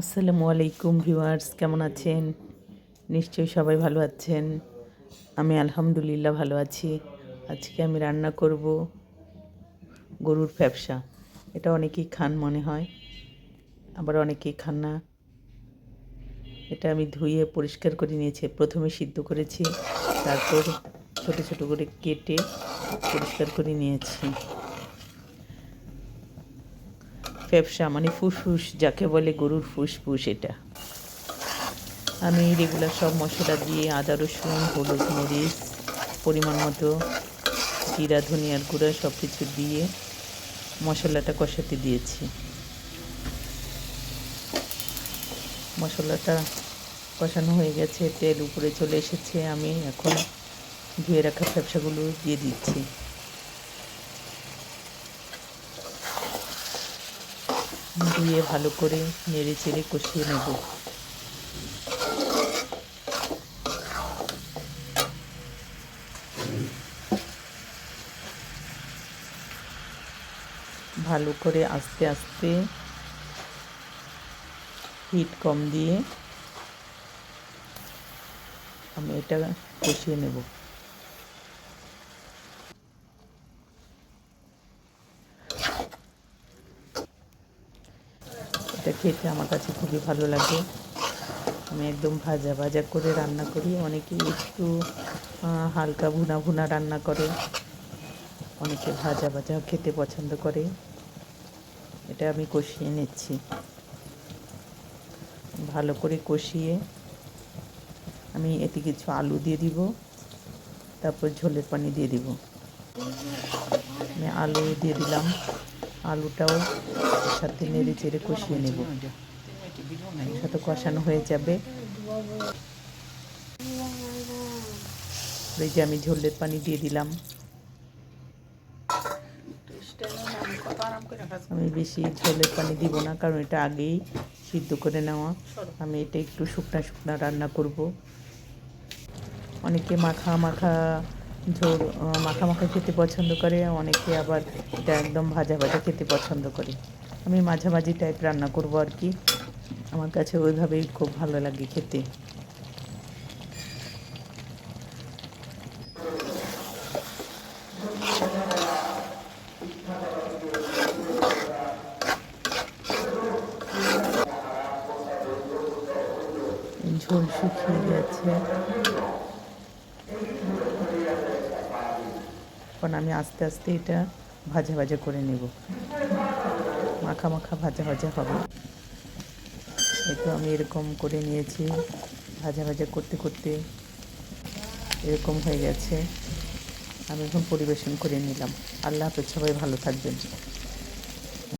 আসসালামু আলাইকুম ভিউয়ার্স, কেমন আছেন? নিশ্চয়ই সবাই ভালো আছেন। আমি আলহামদুলিল্লাহ ভালো আছি। আজকে আমি রান্না করব গরুর ফ্যাপসা এটা অনেকেই খান মনে হয়, আবার অনেকেই খান না। এটা আমি ধুয়ে পরিষ্কার করে নিয়েছি, প্রথমে সিদ্ধ করেছি, তারপর ছোট ছোট করে কেটে পরিষ্কার করে নিয়েছি। ফ্যাপসা মানে ফুসফুস, যাকে বলে গরুর ফুসফুস এটা। আমি রেগুলার সব মশলা দিয়ে আদা, রসুন, হলুদ, মরিচ, পরিমাণ মতো জিরা, ধনিয়ার গুঁড়া সব কিছু দিয়ে মশলাটা কষাতে দিয়েছি। মশলাটা কষানো হয়ে গেছে, তেল উপরে চলে এসেছে, আমি এখন ধুয়ে রাখা ফ্যাপসাগুলো দিয়ে দিচ্ছি। দিয়ে ভালো করে নেড়ে চেড়ে কষিয়ে নেব। ভালো করে আস্তে আস্তে হিট কম দিয়ে আমি এটা কষিয়ে নেব। এটা খেতে আমার কাছে খুবই ভালো লাগে। আমি একদম ভাজা ভাজা করে রান্না করি অনেকে একটু হালকা ভুনা ভুনা রান্না করে, অনেকে ভাজা ভাজা খেতে পছন্দ করে। এটা আমি কষিয়ে নিচ্ছি। ভালো করে কষিয়ে আমি এতে কিছু আলু দিয়ে দিব, তারপর ঝোলের পানি দিয়ে দিব। আমি আলু দিয়ে দিলাম। আলুটাও সাথে নেড়ে চেড়ে কষিয়ে নেব। সাথে কষানো হয়ে যাবে। এই যে আমি ঝোলের পানি দিয়ে দিলাম। আমি বেশি ঝোলের পানি দিব না, কারণ এটা আগেই সিদ্ধ করে নেওয়া। আমি এটা একটু শুকনা শুকনা রান্না করব। অনেকে মাখা মাখা ঝোল মাখা মাখা খেতে পছন্দ করে, অনেকে আবার এটা একদম ভাজা ভাজা খেতে পছন্দ করে। আমি মাঝামাঝি টাইপ রান্না করব আর কি। আমার কাছে ওইভাবেই খুব ভালো লাগে খেতে। ঝোল শুকিয়ে গেছে। এখন আমি আস্তে আস্তে এটা ভাজা ভাজা করে নেব। মাখা মাখা ভাজা ভাজা হবে। একটু আমি এরকম করে নিয়েছি। ভাজা ভাজা করতে করতে এরকম হয়ে গেছে। আমি এখন পরিবেশন করে নিলাম। আল্লাহ হাফেজ, সবাই ভালো থাকবেন।